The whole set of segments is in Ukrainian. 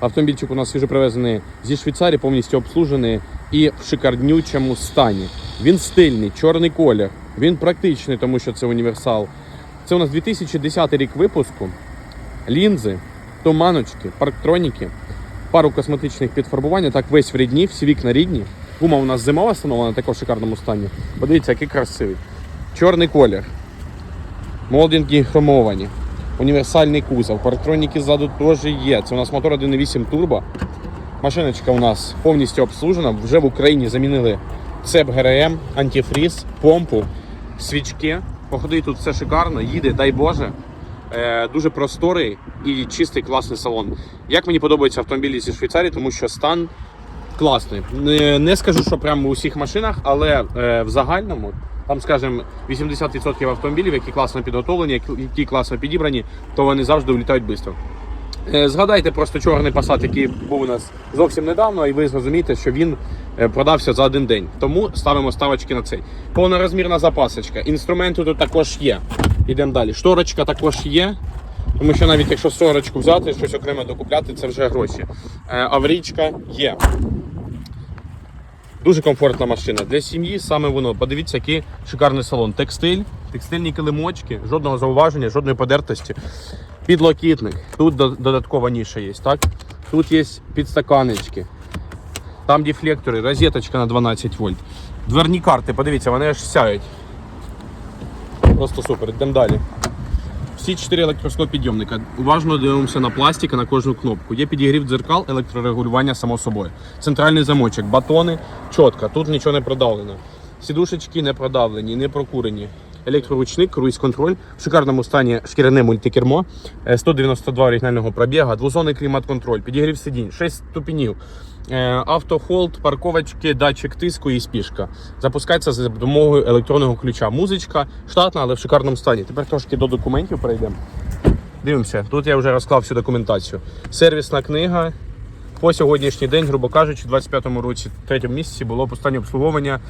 Автомобільчик у нас вже привезений зі Швейцарії, повністю обслужений і в шикарнючому стані. Він стильний, чорний колір. Він практичний, тому що це універсал. Це у нас 2010 рік випуску. Лінзи, туманочки, парктроніки, пару косметичних підфарбувань. Так весь в рідні, всі вікна рідні. Гума у нас зимова встановлена, також в шикарному стані. Подивіться, який красивий. Чорний колір. Молдинги хромовані. Універсальний кузов. Парктроніки ззаду теж є. Це у нас мотор 1.8 турбо. Машиночка у нас повністю обслужена. Вже в Україні замінили цеп ГРМ, антифріз, помпу, свічки. Походи тут все шикарно, їде, дай Боже. Е, дуже просторий і чистий класний салон. Як мені подобаються автомобілі зі Швейцарії, тому що стан класний. Не, не скажу, що прямо у всіх машинах, але е, в загальному там, скажімо, 80% автомобілів, які класно підготовлені, які- класно підібрані, то вони завжди улітають швидко. Е, Згадайте просто чорний Passat, який був у нас зовсім недавно, і ви зрозумієте, що він е, продався за один день. Тому ставимо ставочки на цей. Повнорозмірна запасочка. Інструменти тут також є. Йдемо далі. Шторочка також є. Тому що навіть якщо сторочку взяти, щось окремо докупляти, це вже гроші. Е, Аврічка є. Дуже комфортна машина. Для сім'ї саме воно. Подивіться, який шикарний салон. Текстиль, текстильні килимочки, жодного зауваження, жодної подертості. Підлокітник. Тут додаткова ніша є, так? Тут є підстаканечки. Там дефлектори, розеточка на 12 вольт. Дверні карти, подивіться, вони аж сяють. Просто супер. Йдемо далі. Всі чотири електрослопідйомника. Уважно дивимося на пластик, на кожну кнопку. Є підігрів дзеркал, електрорегулювання само собою. Центральний замочок, батони, чітко, тут нічого не продавлено. Сідушечки не продавлені, не прокурені. Електроручник, круїз-контроль, в шикарному стані шкіряне мультикермо, е, 192 оригінального пробіга, двозонний клімат-контроль, підігрів сидінь, 6 ступенів, е, автохолд, парковочки, датчик тиску і спішка. Запускається за допомогою електронного ключа. Музичка штатна, але в шикарному стані. Тепер трошки до документів перейдемо. Дивимося, тут я вже розклав всю документацію. Сервісна книга. По сьогоднішній день, грубо кажучи, у 25-му році, третьому місяці було останнє обслуговування.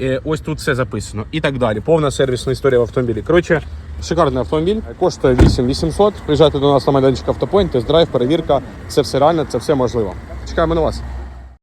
Е, Ось тут все записано. І так далі. Повна сервісна історія в автомобілі. Коротше, шикарний автомобіль. Коштує 8800. Приїжджайте до нас на майданчик Автопойнт, тест-драйв, перевірка. Це все реально, це все можливо. Чекаємо на вас.